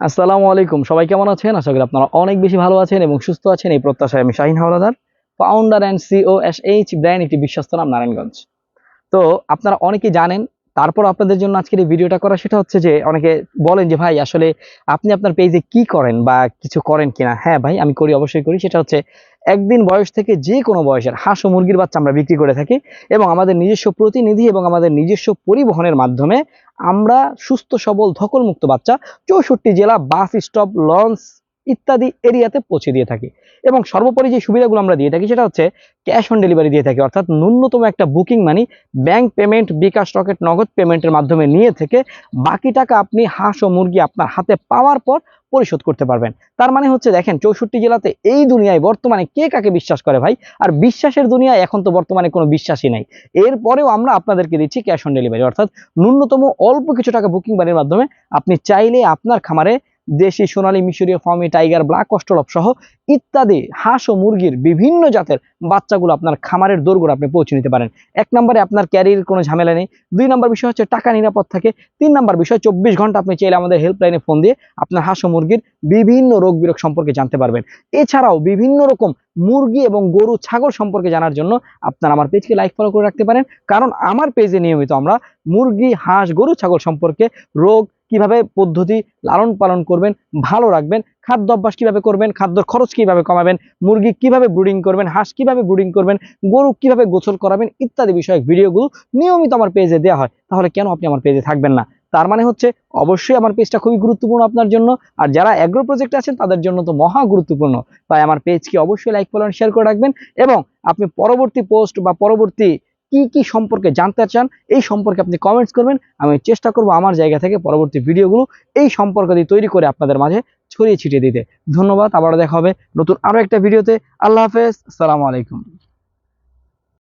আসসালামু আলাইকুম। সবাই কেমন আছেন? আশা করি আপনারা অনেক বেশি ভালো আছেন এবং সুস্থ আছেন। এই প্রত্যাশায় আমি Shahin Howlader founder and CEO S H brand একটি বিশ্বস্ত নাম, নারায়ণগঞ্জ। তো আপনারা অনেকেই জানেন তারপর আপনাদের জন্য আজকের এই ভিডিওটা করা সেটা হচ্ছে যে অনেকে বলেন যে, ভাই, আসলে আপনি আপনার পেজে কি করেন বা কিছু করেন কিনা? হ্যাঁ ভাই, আমি করি, অবশ্যই করি। সেটা হচ্ছে একদিন বয়স থেকে যে কোনো বয়সের হাঁস ও মুরগির বাচ্চা আমরা বিক্রি করে থাকি এবং আমাদের নিজস্ব প্রতিনিধি এবং আমাদের নিজস্ব পরিবহনের মাধ্যমে আমরা সুস্থ, সবল, ধকলমুক্ত বাচ্চা চৌষট্টি জেলা বাস স্টপ, লঞ্চ ইত্যাদি এরিয়াতে পৌঁছে দিয়ে থাকি। এবং সর্বোপরি যে সুবিধাগুলো আমরা দিয়ে থাকি সেটা হচ্ছে ক্যাশ অন ডেলিভারি দিয়ে থাকি। অর্থাৎ ন্যূনতম একটা booking money bank payment, bKash Rocket, Nagad পেমেন্টের মাধ্যমে নিয়ে থেকে বাকি টাকা আপনি হাঁস ও মুরগি আপনার হাতে পাওয়ার পর পরিশোধ করতে পারবেন। তার মানে হচ্ছে দেখেন, চৌষট্টি জেলাতে এই দুনিয়ায় বর্তমানে কে কাকে বিশ্বাস করে ভাই? আর বিশ্বাসের দুনিয়ায় এখন তো বর্তমানে কোনো বিশ্বাসই নাই। এরপরেও আমরা আপনাদেরকে দিচ্ছি ক্যাশ অন ডেলিভারি। অর্থাৎ ন্যূনতম অল্প কিছু টাকা বুকিং বাড়ির মাধ্যমে আপনি চাইলে আপনার খামারে দেশি সোনালী মিশরীয় ফার্মি, টাইগার, ব্ল্যাক অস্ট্রলপ সহ ইত্যাদি হাঁস ও মুরগির বিভিন্ন জাতের বাচ্চাগুলো আপনার খামারের দোরগোড়ে আপনি পৌঁছে নিতে পারেন। এক নম্বরে আপনার ক্যারির কোনো ঝামেলা নেই। দুই নম্বর বিষয় হচ্ছে টাকা নিরাপদ থাকে। তিন নম্বর বিষয়, চব্বিশ ঘণ্টা আপনি চাইলে আমাদের হেল্পলাইনে ফোন দিয়ে আপনার হাঁস ও মুরগির বিভিন্ন রোগ বিরোগ সম্পর্কে জানতে পারবেন। এছাড়াও বিভিন্ন রকম মুরগি এবং গরু, ছাগল সম্পর্কে জানার জন্য আপনার আমার পেজকে লাইক, ফলো করে রাখতে পারেন। কারণ আমার পেজে নিয়মিত আমরা মুরগি, হাঁস, গরু, ছাগল সম্পর্কে রোগ কীভাবে পদ্ধতি লালন পালন করবেন, ভালো রাখবেন, খাদ্য অভ্যাস কীভাবে করবেন, খাদ্যর খরচ কীভাবে কমাবেন, মুরগি কীভাবে ব্রুডিং করবেন, হাঁস কীভাবে ব্রুডিং করবেন, গরু কীভাবে গোসল করাবেন ইত্যাদি বিষয়ক ভিডিওগুলো নিয়মিত আমার পেজে দেওয়া হয়। তাহলে কেন আপনি আমার পেজে থাকবেন না? তার মানে হচ্ছে অবশ্যই আমার পেজটা খুবই গুরুত্বপূর্ণ আপনার জন্য। আর যারা অ্যাগ্রো প্রজেক্টে আছেন, তাদের জন্য তো মহা গুরুত্বপূর্ণ। তাই আমার পেজকে অবশ্যই লাইক ফলো শেয়ার করে রাখবেন এবং আপনি পরবর্তী পোস্ট বা পরবর্তী কি কি সম্পর্কে জানতে চান, এই সম্পর্কে আপনি কমেন্টস করবেন। আমি চেষ্টা করব আমার জায়গা থেকে পরবর্তী ভিডিওগুলো এই সম্পর্ক দিয়ে তৈরি করে আপনাদের মাঝে ছড়িয়ে ছিটিয়ে দিতে। ধন্যবাদ, আবারও দেখা হবে নতুন আরও একটা ভিডিওতে আল্লাহ হাফেজ সালামু আলাইকুম।